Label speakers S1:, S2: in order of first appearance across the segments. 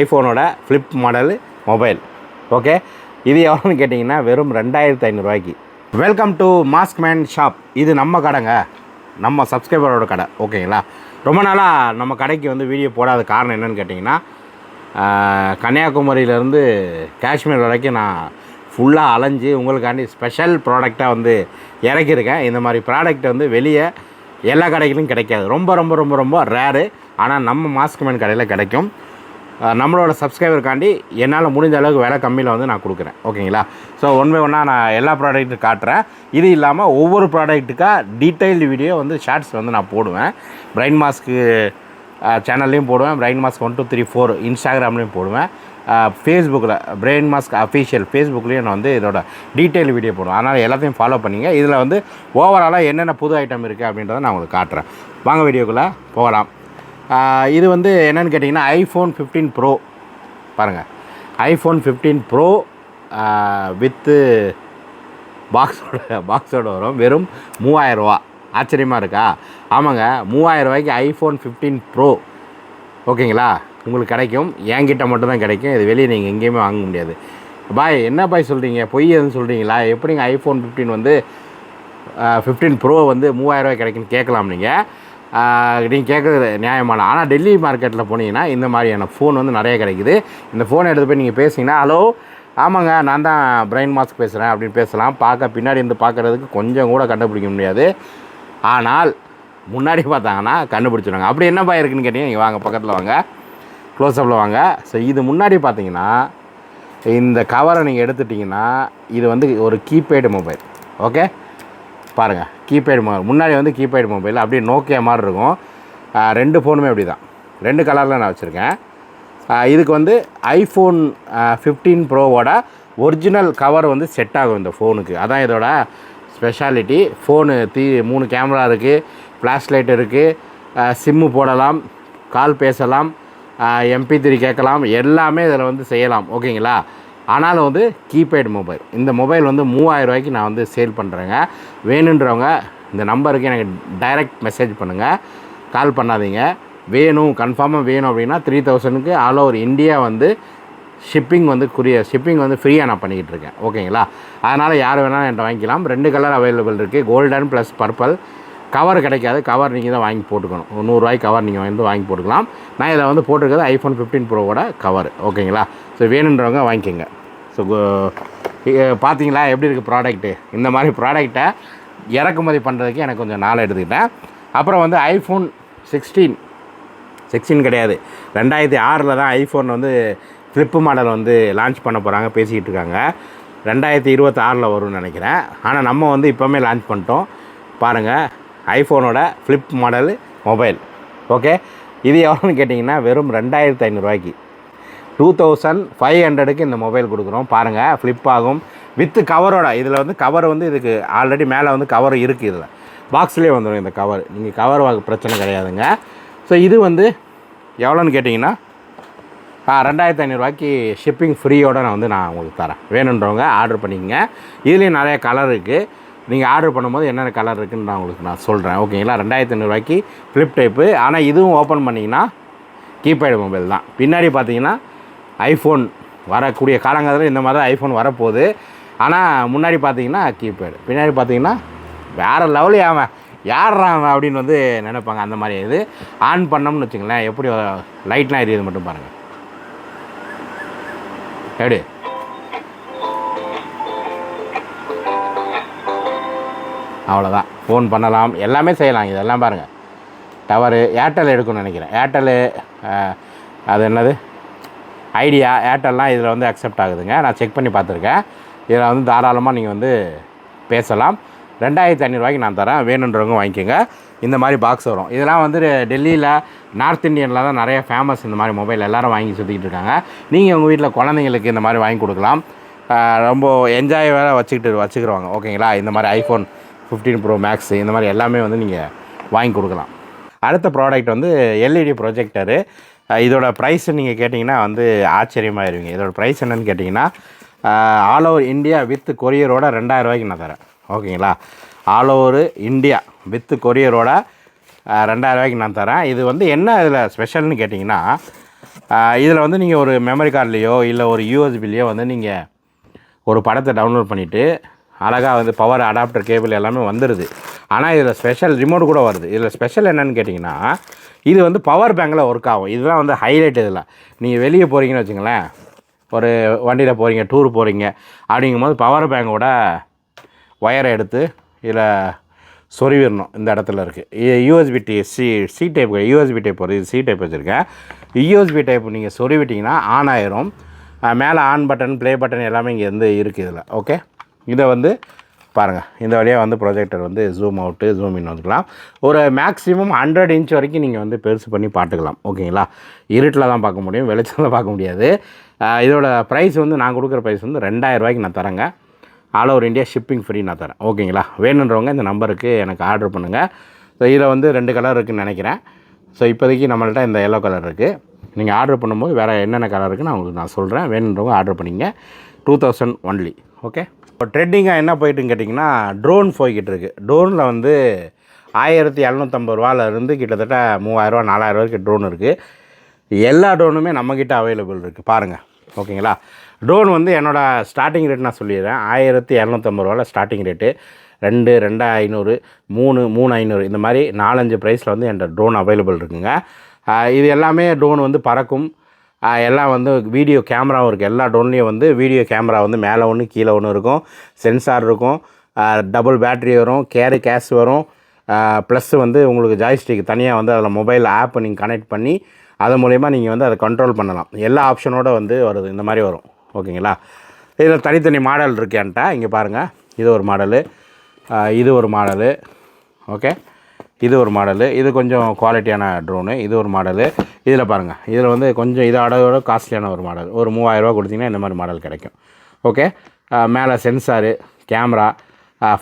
S1: ஐஃபோனோட flip model mobile. Okay? இது எவ்வளோன்னு கேட்டிங்கன்னா வெறும் ரெண்டாயிரத்து ஐநூறுரூவாய்க்கு welcome to mask man shop இது நம்ம கடைங்க. நம்ம சப்ஸ்கிரைபரோட கடை. ஓகேங்களா? ரொம்ப நாளாக நம்ம கடைக்கு வந்து வீடியோ போடாத காரணம் என்னென்னு கேட்டிங்கன்னா கன்னியாகுமரியிலேருந்து காஷ்மீர் வரைக்கும் நான் ஃபுல்லாக அலைஞ்சு உங்களுக்காண்டி ஸ்பெஷல் ப்ராடக்டாக வந்து இறக்கியிருக்கேன். இந்த மாதிரி ப்ராடக்ட் வந்து வெளியே எல்லா கடைகளிலும் கிடைக்காது. ரொம்ப ரொம்ப ரொம்ப ரொம்ப ரேரு ஆனால் நம்ம மாஸ்க் மேன் கடையில் கிடைக்கும். நம்மளோட சப்ஸ்கிரைபருக்காண்டி என்னால் முடிஞ்ச அளவுக்கு விலை கம்மியில் வந்து நான் கொடுக்குறேன். ஓகேங்களா? ஸோ ஒன் பை ஒன்னாக நான் எல்லா ப்ராடக்ட்டும் காட்டுறேன். இது இல்லாமல் ஒவ்வொரு ப்ராடக்ட்டுக்காக டீட்டெயில்டு வீடியோ வந்து ஷார்ட்ஸ் வந்து நான் போடுவேன். பிரைன் மாஸ்க்கு சேனல்லையும் போடுவேன். Brain mask one two three four இன்ஸ்டாகிராம்லேயும் போடுவேன். ஃபேஸ்புக்கில் பிரெயின் மாஸ்க் அஃபீஷியல் ஃபேஸ்புக்லேயும் நான் வந்து இதோட டீட்டெயில் வீடியோ போடுவேன். அதனால் எல்லாத்தையும் ஃபாலோ பண்ணிங்க. இதில் வந்து ஓவராலாக என்னென்ன புது ஐட்டம் இருக்குது அப்படின்றத நான் உங்களுக்கு காட்டுறேன். வாங்க வீடியோக்குள்ளே போகலாம். இது வந்து என்னென்னு கேட்டிங்கன்னா ஐஃபோன் ஃபிஃப்டீன் ப்ரோ பாருங்கள் ஐஃபோன் ஃபிஃப்டீன் ப்ரோ வித்து பாக்ஸோட பாக்ஸோட வரும். வெறும் மூவாயிரரூவா ஆச்சரியமாக இருக்கா? ஆமாங்க. மூவாயிரம் ரூபாய்க்கு ஐஃபோன் ஃபிஃப்டீன் ப்ரோ ஓகேங்களா? உங்களுக்கு கிடைக்கும். என்கிட்ட மட்டும்தான் கிடைக்கும். இது வெளியே நீங்கள் எங்கேயுமே வாங்க முடியாது. பாய் என்ன பாய் சொல்கிறீங்க பொய் எதுவும் சொல்கிறீங்களா எப்படிங்க ஐஃபோன் ஃபிஃப்டீன் வந்து ஃபிஃப்டீன் ப்ரோ வந்து மூவாயிரரூவா கிடைக்குன்னு கேட்கலாம் நீங்கள் நீங்கள் கேட்குறது நியாயமான ஆனால் டெல்லி மார்க்கெட்டில் போனீங்கன்னா இந்த மாதிரியான ஃபோன் வந்து நிறைய கிடைக்குது. இந்த ஃபோனை எடுத்து போய் நீங்கள் பேசிங்கன்னா ஹலோ ஆமாங்க நான் தான் பிரைன் மாஸ்க் பேசுகிறேன் அப்படின்னு பேசலாம். பார்க்க பின்னாடி இருந்து பார்க்குறதுக்கு கொஞ்சம் கூட கண்டுபிடிக்க முடியாது. ஆனால் முன்னாடி பார்த்தாங்கன்னா கண்டுபிடிச்சிடுவாங்க அப்படி என்னப்பா இருக்குன்னு கேட்டீங்க நீங்கள் வாங்க பக்கத்தில் வாங்க. க்ளோஸ்அப்பில் வாங்க. ஸோ இது முன்னாடி பார்த்தீங்கன்னா இந்த கவரை நீங்கள் எடுத்துட்டிங்கன்னா இது வந்து ஒரு கீபேடு மொபைல் ஓகே பாருங்கள் கீபேடு மொபைல் முன்னாடி வந்து கீபேடு மொபைல் அப்படியே நோக்கியா மாதிரி இருக்கும். ரெண்டு ஃபோனுமே அப்படி தான் ரெண்டு கலரில் நான் வச்சுருக்கேன். இதுக்கு வந்து ஐஃபோன் ஃபிஃப்டீன் ப்ரோவோட ஒரிஜினல் கவர் வந்து செட் ஆகும் இந்த ஃபோனுக்கு அதான் இதோட ஸ்பெஷாலிட்டி ஃபோனு தீ மூணு கேமரா இருக்குது ஃப்ளாஷ் லைட் இருக்குது சிம்மு போடலாம் கால் பேசலாம் எம்பி த்ரீ கேட்கலாம் எல்லாமே இதில் வந்து செய்யலாம். ஓகேங்களா ஆனாலும் வந்து கீபேட் மொபைல். இந்த மொபைல் வந்து மூவாயிரம் ரூபாய்க்கு நான் வந்து சேல் பண்ணுறேங்க வேணுன்றவங்க இந்த நம்பருக்கு எனக்கு டைரக்ட் மெசேஜ் பண்ணுங்கள் கால் பண்ணாதீங்க. வேணும் கன்ஃபார்மாக வேணும் அப்படின்னா த்ரீ தௌசண்ட்க்கு ஆல் ஓவர் இந்தியா வந்து ஷிப்பிங் வந்து குறிய ஷிப்பிங் வந்து ஃப்ரீயாக நான் பண்ணிக்கிட்டு இருக்கேன். ஓகேங்களா அதனால் யார் வேணாலும் என்கிட்ட வாங்கிக்கலாம். ரெண்டு கலர் அவைலபிள் இருக்குது கோல்டன் ப்ளஸ் பர்பிள் கவர் கிடைக்காது. கவர் நீங்கள் தான் வாங்கி போட்டுக்கணும். நூறுரூவாய்க்கு கவர் நீங்கள் வந்து வாங்கி போட்டுக்கலாம். நான் இதில் வந்து போட்டிருக்கிறது ஐஃபோன் ஃபிஃப்டீன் ப்ரோவோட கவர் ஓகேங்களா ஸோ வேணுன்றவங்க வாங்கிக்கோங்க. ஸோ பார்த்தீங்களா எப்படி இருக்குது ப்ராடக்ட்டு இந்த மாதிரி ப்ராடக்டை இறக்குமதி பண்ணுறதுக்கு எனக்கு கொஞ்சம் நாள் எடுத்துக்கிட்டேன். அப்புறம் வந்து ஐஃபோன் சிக்ஸ்டீன் சிக்ஸ்டீன் கிடையாது. ரெண்டாயிரத்தி ஆறில் தான் ஐஃபோன் வந்து ஃப்ளிப்பு மாடல் வந்து லான்ச் பண்ண போகிறாங்க பேசிக்கிட்டு இருக்காங்க. ரெண்டாயிரத்தி இருபத்தாறில் வரும்னு நினைக்கிறேன். ஆனால் நம்ம வந்து இப்போவுமே லான்ச் பண்ணிட்டோம். பாருங்கள் ஐஃபோனோட ஃப்ளிப் மாடல் மொபைல். ஓகே? இது எவ்வளோன்னு கேட்டிங்கன்னா வெறும் ரெண்டாயிரத்து ஐநூறுரூவாய்க்கு டூ தௌசண்ட் ஃபைவ் ஹண்ட்ரடுக்கு இந்த மொபைல் கொடுக்குறோம். பாருங்கள் ஃப்ளிப் ஆகும். வித்து கவரோட இதில் வந்து கவர் வந்து இதுக்கு ஆல்ரெடி மேலே வந்து கவர் இருக்குது இதில். பாக்ஸ்லேயே வந்துடும் இந்த கவர். நீங்கள் கவர் வாங்க பிரச்சனை கிடையாதுங்க. ஸோ இது வந்து எவ்வளோன்னு கேட்டிங்கன்னா ஆ ரெண்டாயிரத்து ஐநூறுரூவாய்க்கு ஷிப்பிங் ஃப்ரீயோட நான் வந்து நான் உங்களுக்கு தரேன். வேணுன்றவங்க ஆர்டர் பண்ணிக்கங்க. இதுலேயும் நிறைய கலர் இருக்குது நீங்கள் ஆர்டர் பண்ணும்போது என்னென்ன கலர் இருக்குன்னு நான் உங்களுக்கு நான் சொல்கிறேன் ஓகேங்களா ரெண்டாயிரத்தி ஐநூறுரூவாய்க்கு ஃப்ளிப் டைப்பு ஆனால் இதுவும் ஓப்பன் பண்ணிங்கன்னா கீபேடு மொபைல் தான். பின்னாடி பார்த்தீங்கன்னா ஐஃபோன் வரக்கூடிய காலங்காலத்தில் இந்த மாதிரி தான் ஐஃபோன் வரப்போகுது. ஆனால் முன்னாடி பார்த்தீங்கன்னா கீபேடு. பின்னாடி பார்த்தீங்கன்னா வேறு லெவலு அவன். யார்றா அப்படின்னு வந்து நினைப்பாங்க. அந்த மாதிரி இது. ஆன் பண்ணோம்னு வச்சுங்களேன் எப்படி லைட்லாம் எரியுது மட்டும் பாருங்கள் எப்படி? அவ்வளோதான் ஃபோன் பண்ணலாம். எல்லாமே செய்யலாம். இதெல்லாம் பாருங்கள் டவரு ஏர்டெல் எடுக்கணும்னு நினைக்கிறேன். ஏர்டெல்லு அது என்னது? ஐடியா ஏர்டெல்லாம் இதில் வந்து அக்செப்ட் ஆகுதுங்க. நான் செக் பண்ணி பார்த்துருக்கேன். இதில் வந்து தாராளமாக நீங்கள் வந்து பேசலாம். ரெண்டாயிரத்தி ஐநூறுரூவாய்க்கு நான் தரேன். வேணுன்றவங்க வாங்கிக்கோங்க. இந்த மாதிரி பாக்ஸ் வரும். இதெல்லாம் வந்து டெல்லியில் நார்த் இந்தியனில் தான் நிறைய ஃபேமஸ் இந்த மாதிரி மொபைல் எல்லோரும் வாங்கி சுற்றிக்கிட்டு இருக்காங்க. நீங்கள் உங்கள் வீட்டில் குழந்தைங்களுக்கு இந்த மாதிரி வாங்கி கொடுக்கலாம். ரொம்ப என்ஜாய் வேறு வச்சுக்கிட்டு வச்சுக்கிறவங்க. ஓகேங்களா இந்த மாதிரி ஐஃபோன் ஃபிஃப்டீன் ப்ரோ மேக்ஸ் இந்த மாதிரி எல்லாமே வந்து நீங்கள் வாங்கி கொடுக்கலாம். அடுத்த ப்ராடக்ட் வந்து எல்இடி ப்ரொஜெக்டரு இதோட ப்ரைஸ் நீங்கள் கேட்டிங்கன்னா வந்து ஆச்சரியமாயிருவீங்க. இதோட ப்ரைஸ் என்னென்னு கேட்டிங்கன்னா ஆல் ஓவர் இந்தியா வித் கொரியரோட ரெண்டாயிரம் ரூபாய்க்கு நான் தரேன். ஓகேங்களா? ஆல் ஓவர் இந்தியா வித் கொரியரோட ரெண்டாயிரம் ரூபாய்க்கு நான் தரேன். இது வந்து என்ன இதில் ஸ்பெஷல்னு கேட்டிங்கன்னா இதில் வந்து நீங்கள் ஒரு மெமரி கார்ட்லேயோ இல்லை ஒரு யூஎஸ்பிலேயோ வந்து நீங்கள் ஒரு படத்தை டவுன்லோட் பண்ணிவிட்டு அழகாக வந்து பவர் அடாப்டர் கேபிள் எல்லாமே வந்துடுது ஆனால் இதில் ஸ்பெஷல் ரிமோட் கூட வருது. இதில் ஸ்பெஷல் என்னன்னு கேட்டிங்கன்னா இது வந்து பவர் பேங்கில் ஒர்க் ஆகும். இதுதான் வந்து ஹைலைட் இதில். நீங்கள் வெளியே போகிறீங்கன்னு வச்சுங்களேன் ஒரு வண்டியில் போகிறீங்க டூர் போகிறீங்க அப்படிங்கும்போது பவர் பேங்கோட ஒயரை எடுத்து இதில் சொருவிடணும். இந்த இடத்துல இருக்குது USB T C C type USB type வருது சி டைப் வச்சுருக்கேன். யூஎஸ்பி டைப் நீங்கள் சொருவிட்டிங்கன்னா ஆன் ஆயிரும். மேலே ஆன் பட்டன் ப்ளே பட்டன் எல்லாமே இங்கே வந்து இருக்குது இதில். ஓகே இதை வந்து பாருங்கள் இந்த வழியாக வந்து ப்ரொஜெக்டர் வந்து ஜூம் அவுட்டு ஜூம் இன் வந்துக்கலாம். ஒரு மேக்ஸிமம் ஹண்ட்ரட் இன்ச் வரைக்கும் நீங்கள் வந்து பெருசு பண்ணி பார்த்துக்கலாம். ஓகேங்களா இருட்டில் தான் பார்க்க முடியும் வெளிச்சத்தில் பார்க்க முடியாது. இதோட ப்ரைஸ் வந்து நான் கொடுக்குற ப்ரைஸ் வந்து ரெண்டாயிரரூவாய்க்கு நான் தரேங்க. All over India shipping free நான் தரேன். ஓகேங்களா வேணுன்றவங்க இந்த நம்பருக்கு எனக்கு ஆர்டர் பண்ணுங்கள் ஸோ இதில் வந்து ரெண்டு கலர் இருக்குதுன்னு நினைக்கிறேன். ஸோ இப்போதைக்கு நம்மள்ட்ட இந்த எல்லோ கலர் இருக்குது நீங்கள் ஆர்டர் பண்ணும்போது வேறு என்னென்ன கலர் இருக்குன்னு நான் உங்களுக்கு நான் சொல்கிறேன் வேணுன்றவங்க ஆர்டர் பண்ணிங்க டூ தௌசண்ட் ஒன்லி ஓகே இப்போ ட்ரெண்டிங்காக என்ன போயிட்டுன்னு கேட்டிங்கன்னா ட்ரோன் போய்கிட்டு இருக்கு ட்ரோனில் வந்து ஆயிரத்தி இரநூத்தம்பது ரூபாலேருந்து கிட்டத்தட்ட மூவாயிரரூவா நாலாயிரம் வரைக்கும் ட்ரோன் இருக்குது எல்லா ட்ரோனுமே நம்மக்கிட்ட அவைலபிள் இருக்குது பாருங்கள் ஓகேங்களா? ட்ரோன் வந்து என்னோடய ஸ்டார்டிங் ரேட் நான் சொல்லிடுறேன். ஆயிரத்தி இரநூத்தம்பது ரூபாவில் ஸ்டார்டிங் ரேட்டு ரெண்டு ரெண்டு ஐநூறு மூணு மூணு ஐநூறு இந்த மாதிரி நாலஞ்சு ப்ரைஸில் வந்து என்கிட்ட ட்ரோன் அவைலபிள் இருக்குங்க. இது எல்லாமே ட்ரோன் வந்து பறக்கும். எல்லாம் வந்து வீடியோ கேமராவும் இருக்குது எல்லா ட்ரோன்லேயும் வந்து வீடியோ கேமரா வந்து மேலே ஒன்று கீழே ஒன்று இருக்கும். சென்சார் இருக்கும். டபுள் பேட்ரி வரும். கேரி கேஷ் வரும். ப்ளஸ் வந்து உங்களுக்கு ஜாய்ஸ்டிக் தனியாக வந்து அதில் மொபைல் ஆப்பை நீங்கள் கனெக்ட் பண்ணி அது மூலயமா நீங்கள் வந்து அதை கண்ட்ரோல் பண்ணலாம். எல்லா ஆப்ஷனோட வந்து வருது. இந்த மாதிரி வரும். ஓகேங்களா? இதில் தனித்தனி மாடல் இருக்கேன்ட்டா இங்கே பாருங்கள் இது ஒரு மாடலு இது ஒரு மாடலு ஓகே? இது ஒரு மாடலு. இது கொஞ்சம் குவாலிட்டியான ட்ரோனு இது ஒரு மாடலு. இதில் பாருங்கள் இதில் வந்து கொஞ்சம் இதை அடவோட காஸ்ட்லியான ஒரு மாடல். ஒரு மூவாயிரரூவா கொடுத்தீங்கன்னா இந்த மாதிரி மாடல் கிடைக்கும். ஓகே மேலே சென்சாரு கேமரா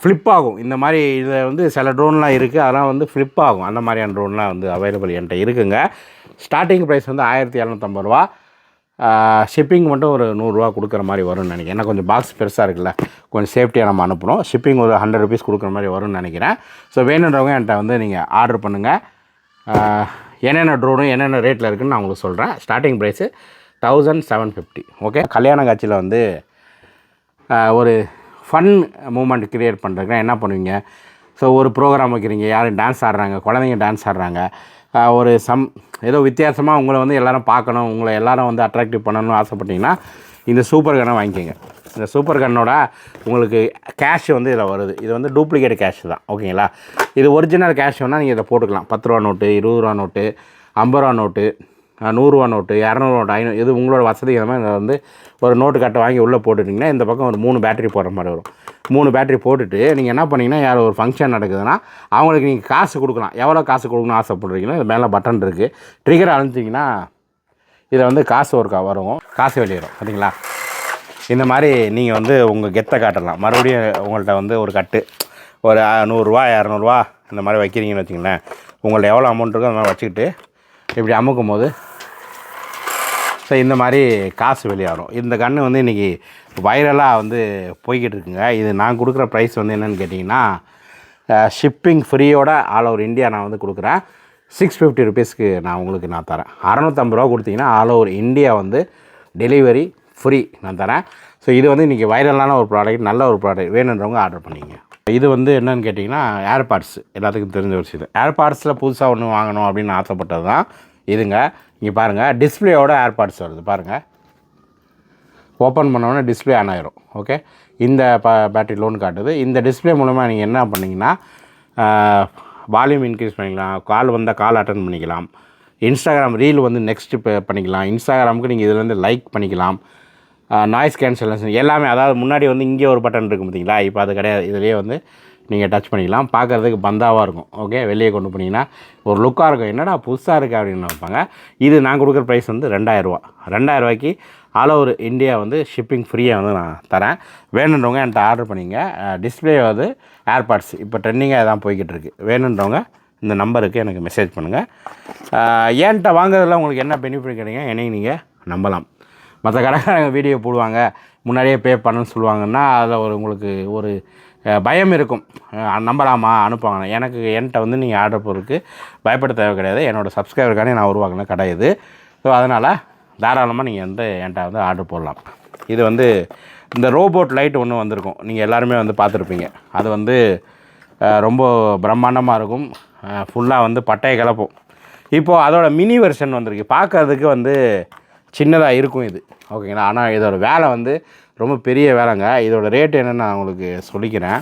S1: ஃப்ளிப் ஆகும். இந்த மாதிரி இதில் வந்து சில ட்ரோன்லாம் இருக்குது அதெல்லாம் வந்து ஃப்ளிப் ஆகும். அந்த மாதிரியான ட்ரோன்லாம் வந்து அவைலபிள் என்கிட்ட இருக்குங்க. ஸ்டார்டிங் ப்ரைஸ் வந்து ஆயிரத்தி இரநூத்தம்பது ரூபா. ஷிப்பிங் மட்டும் ஒரு நூறுரூவா கொடுக்குற மாதிரி வரும்னு நினைக்கிறேன். ஏன்னா கொஞ்சம் பாக்ஸ் பெருசாக இருக்குல்ல. கொஞ்சம் சேஃப்டியாக நம்ம அனுப்பணும். ஷிப்பிங் ஒரு ஹண்ட்ரட் ருபீஸ் கொடுக்குற மாதிரி வரும்னு நினைக்கிறேன். ஸோ வேணுன்றவங்க என்கிட்ட வந்து நீங்கள் ஆர்டர் பண்ணுங்கள் என்னென்ன ட்ரோனும் என்னென்ன ரேட்டில் இருக்குதுன்னு நான் உங்களுக்கு சொல்கிறேன் starting price thousand seven fifty okay கல்யாண காட்சியில் வந்து ஒரு ஃபன் மூமெண்ட் க்ரியேட் பண்ணுறதுக்குன்னா என்ன பண்ணுவீங்க? ஸோ ஒரு ப்ரோக்ராம் வைக்கிறீங்க. யாரும் டான்ஸ் ஆடுறாங்க. குழந்தைங்க டான்ஸ் ஆடுறாங்க. ஒரு சம் ஏதோ வித்தியாசமாக உங்களை வந்து எல்லோரும் பார்க்கணும் உங்களை எல்லோரும் வந்து அட்ராக்டிவ் பண்ணணும்னு ஆசைப்பட்டீங்கன்னா இந்த சூப்பர் கன்னை வாங்கிக்கோங்க. இந்த சூப்பர் கன்னோட உங்களுக்கு கேஷ் வந்து இதில் வருது. இது வந்து டூப்ளிகேட் கேஷ் தான் ஓகேங்களா? இது ஒரிஜினல் கேஷ் வேணால் நீங்கள் இதை போட்டுக்கலாம். பத்து ரூபா நோட்டு இருபது ரூபா நோட்டு ஐம்பது ரூபா நோட்டு நூறுரூவா நோட்டு இரநூறு நோட்டு ஐநூறு இது உங்களோட வசதி மாதிரி வந்து ஒரு நோட்டு கட்டை வாங்கி உள்ளே போட்டுட்டிங்கன்னா இந்த பக்கம் ஒரு மூணு பேட்டரி போடுற மாதிரி வரும். மூணு பேட்டரி போட்டுட்டு நீங்கள் என்ன பண்ணிங்கன்னா யார் ஒரு ஃபங்க்ஷன் நடக்குதுன்னா அவங்களுக்கு நீங்கள் காசு கொடுக்கலாம். எவ்வளோ காசு கொடுக்கணும்னு ஆசைப்படுறீங்களோ இது மேலே பட்டன் இருக்குது ட்ரிகர் அழுத்திங்கன்னா இதில் வந்து காசு ஒரு வரும். காசு வெளியேறும் சரிங்களா? இந்த மாதிரி நீங்கள் வந்து உங்கள் கெத்தை காட்டலாம். மறுபடியும் உங்கள்கிட்ட வந்து ஒரு கட்டு ஒரு நூறுரூவா இரநூறுவா இந்த மாதிரி வைக்கிறீங்கன்னு வச்சுங்களேன் உங்கள்ட்ட எவ்வளோ அமௌண்ட் இருக்கோ அந்த மாதிரி வச்சுக்கிட்டு இப்படி அமுக்கும் போது ஸோ இந்த மாதிரி காசு வெளியாகும். இந்த கன்று வந்து இன்றைக்கி வைரலாக வந்து போய்கிட்டு இருக்குங்க. இது நான் கொடுக்குற ப்ரைஸ் வந்து என்னென்னு கேட்டிங்கன்னா ஷிப்பிங் ஃப்ரீயோட ஆல் ஓவர் இந்தியா நான் வந்து கொடுக்குறேன். சிக்ஸ் ஃபிஃப்டி ருபீஸ்க்கு நான் உங்களுக்கு நான் தரேன். அறநூற்றம்பது ரூபா கொடுத்தீங்கன்னா ஆல் ஓவர் இந்தியா வந்து டெலிவரி ஃப்ரீ நான் தரேன். ஸோ இது வந்து இன்றைக்கி வைரலான ஒரு ப்ராடக்ட் நல்ல ஒரு ப்ராடக்ட் வேணுன்றவங்க ஆர்டர் பண்ணிங்க இது வந்து என்னென்னு கேட்டிங்கன்னா ஏர்பாட்ஸ் எல்லாத்துக்கும் தெரிஞ்ச ஒரு விஷயம் ஏர்பாட்ஸில் புதுசாக ஒன்று வாங்கணும் அப்படின்னு ஆசைப்பட்டது தான் இதுங்க இங்கே பாருங்கள் டிஸ்பிளேயோட ஏர்பாட்ஸ் வருது பாருங்கள் ஓப்பன் பண்ணோன்னே டிஸ்பிளே ஆன் ஆயிரும் ஓகே இந்த ப பேட்டரி லோன் காட்டுது. இந்த டிஸ்பிளே மூலமாக நீங்கள் என்ன பண்ணிங்கன்னா வால்யூம் இன்க்ரீஸ் பண்ணிக்கலாம் கால் வந்தால் கால் அட்டன் பண்ணிக்கலாம். இன்ஸ்டாகிராம் ரீல் வந்து நெக்ஸ்ட் பண்ணிக்கலாம். இன்ஸ்டாகிராமுக்கு நீங்கள் இதில் வந்து லைக் பண்ணிக்கலாம். நாய்ஸ் கேன்சலேஷன் எல்லாமே அதாவது முன்னாடி வந்து இங்கே ஒரு பட்டன் இருக்கும் பார்த்தீங்களா இப்போ அது கிடையாது. இதுலேயே வந்து நீங்கள் டச் பண்ணிக்கலாம். பார்க்குறதுக்கு பந்தாவாக இருக்கும். ஓகே வெளியே கொண்டு போனீங்கன்னா ஒரு லுக்காக இருக்கும். என்னடா புதுசாக இருக்குது அப்படின்னு நினைப்பாங்க. இது நான் கொடுக்குற ப்ரைஸ் வந்து ரெண்டாயிரரூவா ரெண்டாயிரரூவாய்க்கு ஆல் ஓவர் இந்தியா வந்து ஷிப்பிங் ஃப்ரீயாக வந்து நான் தரேன். வேணுன்றவங்க என்கிட்ட ஆர்டர் பண்ணிங்க. டிஸ்பிளே வந்து ஏர்பாட்ஸ் இப்போ ட்ரெண்டிங்காக தான் போய்கிட்டு இருக்குது வேணுன்றவங்க இந்த நம்பருக்கு எனக்கு மெசேஜ் பண்ணுங்கள் ஏன்ட்ட வாங்குறதுல உங்களுக்கு என்ன பெனிஃபிட் கிடைக்கும் என்னையும் நீங்கள் நம்பலாம். மற்ற கடைக்காரங்க வீடியோ போடுவாங்க. முன்னாடியே பே பண்ணணும்னு சொல்லுவாங்கன்னா அதில் ஒரு உங்களுக்கு ஒரு பயம் இருக்கும். நம்பலாமா? அனுப்புவாங்க எனக்கு என்கிட்ட வந்து நீங்கள் ஆர்டர் போகிறதுக்கு பயப்பட தேவை கிடையாது. என்னோடய சப்ஸ்கிரைபருக்கானே நான் உருவாக்கின கடை இது. ஸோ அதனால் தாராளமாக நீங்கள் வந்து என்கிட்ட வந்து ஆர்டர் போடலாம். இது வந்து இந்த ரோபோட் லைட் ஒன்று வந்திருக்கும். நீங்கள் எல்லாருமே வந்து பார்த்துருப்பீங்க. அது வந்து ரொம்ப பிரம்மாண்டமாக இருக்கும். ஃபுல்லாக வந்து பட்டையை கிளப்பும் இப்போது அதோடய மினி வெர்ஷன் வந்திருக்கு. பார்க்கறதுக்கு வந்து சின்னதாக இருக்கும் இது. ஓகேங்களா ஆனால் இதோட வேலை வந்து ரொம்ப பெரிய வேலைங்க. இதோட ரேட் என்னென்னு நான் உங்களுக்கு சொல்லிக்கிறேன்.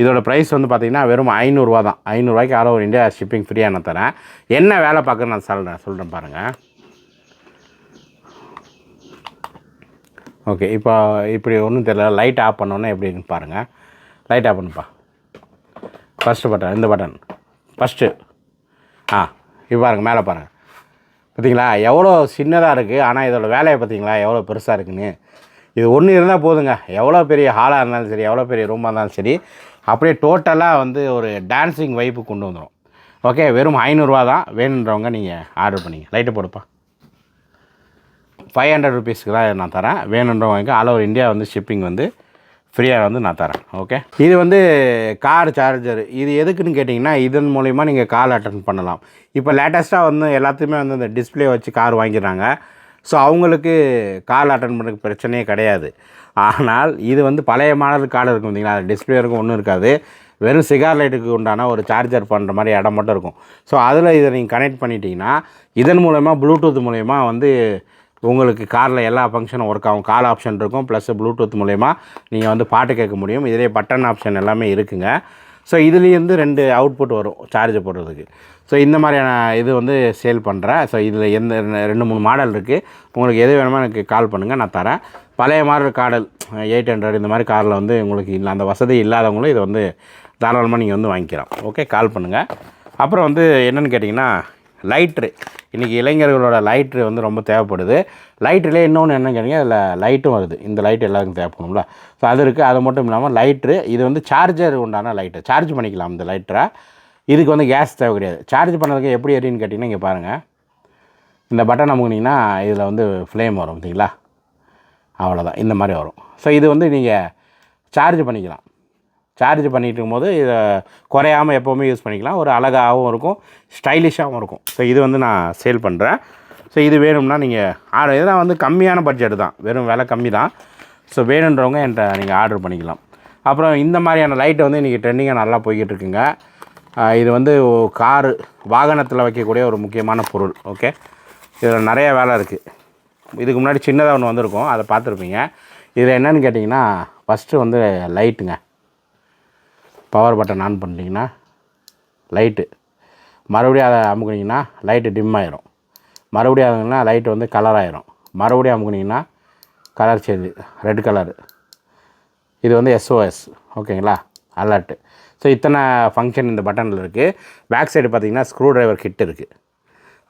S1: இதோட ப்ரைஸ் வந்து பார்த்தீங்கன்னா வெறும் ஐநூறுரூவா தான். ஐநூறுரூவாய்க்கு ஆல் ஓவர் இந்தியா ஷிப்பிங் ஃப்ரீயாக நான் தரேன். என்ன வேலை பார்க்குறேன்னு நான் சொல்கிறேன் சொல்கிறேன் பாருங்கள் ஓகே இப்போ இப்படி ஒன்றும் தெரியல. லைட் ஆஃப் பண்ணோன்னே எப்படின்னு பாருங்கள் லைட் ஆஃப் பண்ணுப்பா. ஃபஸ்ட்டு பட்டன் இந்த பட்டன் ஃபஸ்ட்டு ஆ இப்போ பாருங்கள் மேலே பாருங்கள் பார்த்தீங்களா எவ்வளோ சின்னதாக இருக்குது ஆனால் இதோட வேலையை பார்த்தீங்களா எவ்வளோ பெருசாக இருக்குன்னு. இது ஒன்று இருந்தால் போதுங்க. எவ்வளோ பெரிய ஹாலாக இருந்தாலும் சரி எவ்வளோ பெரிய ரூமாக இருந்தாலும் சரி அப்படியே டோட்டலாக வந்து ஒரு டான்ஸிங் வைப்பு கொண்டு வந்துடும் ஓகே வெறும் ஐநூறுரூவா தான் வேணுன்றவங்க நீங்கள் ஆர்டர் பண்ணிங்க. லைட்டு போடுப்பா. ஃபைவ் ஹண்ட்ரட் ருபீஸ்க்கு தான் நான் தரேன். வேணுன்றவங்க ஆல் ஓவர் இந்தியா வந்து ஷிப்பிங் வந்து ஃப்ரீயாக வந்து நான் தரேன். ஓகே இது வந்து கார் சார்ஜர் இது எதுக்குன்னு கேட்டிங்கன்னா இதன் மூலிமா நீங்கள் கால் அட்டன் பண்ணலாம். இப்போ லேட்டஸ்ட்டாக வந்து எல்லாத்தையுமே வந்து இந்த டிஸ்ப்ளே வச்சு கார் வாங்கிடுறாங்க. ஸோ அவங்களுக்கு கால் அட்டன் பண்ணுறதுக்கு பிரச்சனையே கிடையாது. ஆனால் இது வந்து பழைய மாடல் கார்டு இருக்கும் பார்த்தீங்களா அது டிஸ்பிளே இருக்கும் ஒன்றும் இருக்காது. வெறும் சிகார் லைட்டுக்கு உண்டான ஒரு சார்ஜர் பண்ணுற மாதிரி இடம் மட்டும் இருக்கும். ஸோ அதில் இதை நீங்கள் கனெக்ட் பண்ணிட்டீங்கன்னா இதன் மூலயமா ப்ளூடூத் மூலயமா வந்து உங்களுக்கு காரில் எல்லா ஃபங்க்ஷனும் ஒர்க் ஆகும். கால் ஆப்ஷன் இருக்கும் ப்ளஸ் ப்ளூடூத் மூலயமா நீங்கள் வந்து பாட்டு கேட்க முடியும். இதிலே பட்டன் ஆப்ஷன் எல்லாமே இருக்குங்க. ஸோ இதுலேருந்து ரெண்டு அவுட்புட் வரும் சார்ஜ் போடுறதுக்கு. ஸோ இந்த மாதிரியான இது வந்து சேல் பண்ணுறேன் ஸோ இதில் எந்த ரெண்டு மூணு மாடல் இருக்குது உங்களுக்கு எது வேணுமோ எனக்கு கால் பண்ணுங்கள் நான் தரேன். பழைய மாடல் காடல் எயிட் ஹண்ட்ரட் இந்த மாதிரி காரில் வந்து உங்களுக்கு இல்லை அந்த வசதி இல்லாதவங்களும் இதை வந்து தாராளமாக நீங்கள் வந்து வாங்கிக்கலாம். ஓகே கால் பண்ணுங்கள் அப்புறம் வந்து என்னென்னு கேட்டிங்கன்னா லைட்ரு இன்றைக்கி இளைஞர்களோட லைட்ரு வந்து ரொம்ப தேவைப்படுது. லைட்ருலேயே இன்னொன்று என்னென்னு கேட்டிங்க அதில் லைட்டும் வருது. இந்த லைட் எல்லாருக்கும் தேவைப்படும்ல. ஸோ அது இருக்குது அது மட்டும் இல்லாமல் லைட்ரு இது வந்து சார்ஜர் உண்டான லைட்டு சார்ஜ் பண்ணிக்கலாம் இந்த லைட்டரை இதுக்கு வந்து கேஸ் தேவை கிடையாது. சார்ஜ் பண்ணதுக்கு எப்படி எரின்னு கேட்டிங்கன்னா இங்கே பாருங்கள் இந்த பட்டன் அமுக்குனிங்கன்னா இதில் வந்து ஃப்ளேம் வரும் பார்த்தீங்களா அவ்வளோதான் இந்த மாதிரி வரும். ஸோ இது வந்து நீங்கள் சார்ஜ் பண்ணிக்கலாம். சார்ஜ் பண்ணிகிட்டு இருக்கும்போது இதை குறையாமல் எப்போவுமே யூஸ் பண்ணிக்கலாம். ஒரு அழகாகவும் இருக்கும் ஸ்டைலிஷாகவும் இருக்கும். ஸோ இது வந்து நான் சேல் பண்ணுறேன் ஸோ இது வேணும்னா நீங்கள் ஆர்டர் இதெல்லாம் வந்து கம்மியான பட்ஜெட் தான். வெறும் விலை கம்மி தான். ஸோ வேணுன்றவங்க என்கிட்ட நீங்கள் ஆர்டர் பண்ணிக்கலாம். அப்புறம் இந்த மாதிரியான லைட்டு வந்து இன்றைக்கி ட்ரெண்டிங்காக நல்லா போய்கிட்டு இருக்குங்க இது வந்து காரு வாகனத்தில் வைக்கக்கூடிய ஒரு முக்கியமான பொருள். ஓகே இதில் நிறைய வேலை இருக்குது இதுக்கு முன்னாடி சின்னதாக ஒன்று வந்திருக்கும். அதை பார்த்துருப்பீங்க. இதில் என்னன்னு கேட்டிங்கன்னா ஃபஸ்ட்டு வந்து லைட்டுங்க பவர் பட்டன் ஆன் பண்ணிட்டீங்கன்னா லைட்டு மறுபடியும் அதை அமுக்குனீங்கன்னா லைட்டு டிம் ஆயிரும். மறுபடியும் அதுங்கன்னா லைட்டு வந்து கலர் ஆயிரும். மறுபடியும் அமுக்குனீங்கன்னா கலர் சேஞ்சு ரெட் கலர் இது வந்து எஸ்ஓஎஸ் ஓகேங்களா அலர்ட்டு ஸோ இத்தனை ஃபங்க்ஷன் இந்த பட்டனில் இருக்குது பேக் சைடு பார்த்தீங்கன்னா ஸ்க்ரூ டிரைவர் கிட் இருக்குது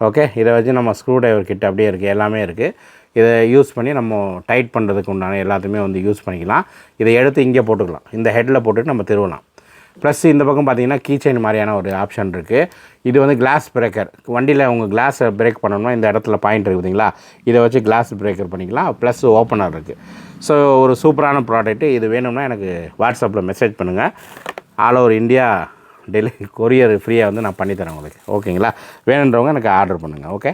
S1: ஓகே இதை வச்சு நம்ம ஸ்க்ரூ டிரைவர் கிட் அப்படியே இருக்குது எல்லாமே இருக்குது இதை யூஸ் பண்ணி நம்ம டைட் பண்ணுறதுக்கு உண்டான எல்லாத்தையுமே வந்து யூஸ் பண்ணிக்கலாம். இதை எடுத்து இங்கே போட்டுக்கலாம். இந்த ஹெட்டில் போட்டுட்டு நம்ம திருவலாம். ப்ளஸ் இந்த பக்கம் பார்த்தீங்கன்னா கீச்சைன் மாதிரியான ஒரு ஆப்ஷன் இருக்குது இது வந்து கிளாஸ் பிரேக்கர் வண்டியில் உங்கள் கிளாஸை பிரேக் பண்ணணும்னா இந்த இடத்துல பாயிண்ட் இருக்குது பார்த்தீங்களா இதை வச்சு கிளாஸ் பிரேக்கர் பண்ணிக்கலாம். ப்ளஸ் ஓப்பனர் இருக்குது ஸோ ஒரு சூப்பரான ப்ராடக்ட்டு இது வேணும்னா எனக்கு வாட்ஸ்அப்பில் மெசேஜ் பண்ணுங்கள் all over India Delhi courier ஃப்ரீயாக வந்து நான் பண்ணித்தரேன் உங்களுக்கு. ஓகேங்களா வேணுன்றவங்க எனக்கு ஆர்டர் பண்ணுங்கள் ஓகே